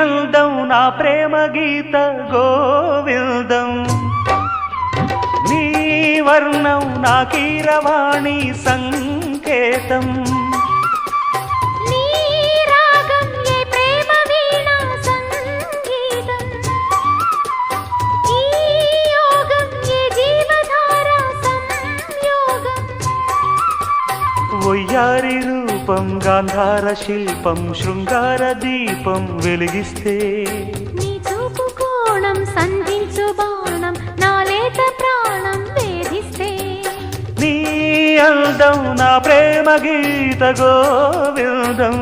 అందం నా ప్రేమ గీత గోవిందం. నీ వర్ణం నా కీరవాణి సంకేతం. వయ్యారి రూపం గాంధార శిల్పం శృంగార దీపం వెలిగిస్తే. నీ చూపు కోణం సంధించు బాణం నా లేత ప్రాణం వేధిస్తే. నీ అందం నా ప్రేమ గీత గోవిందం.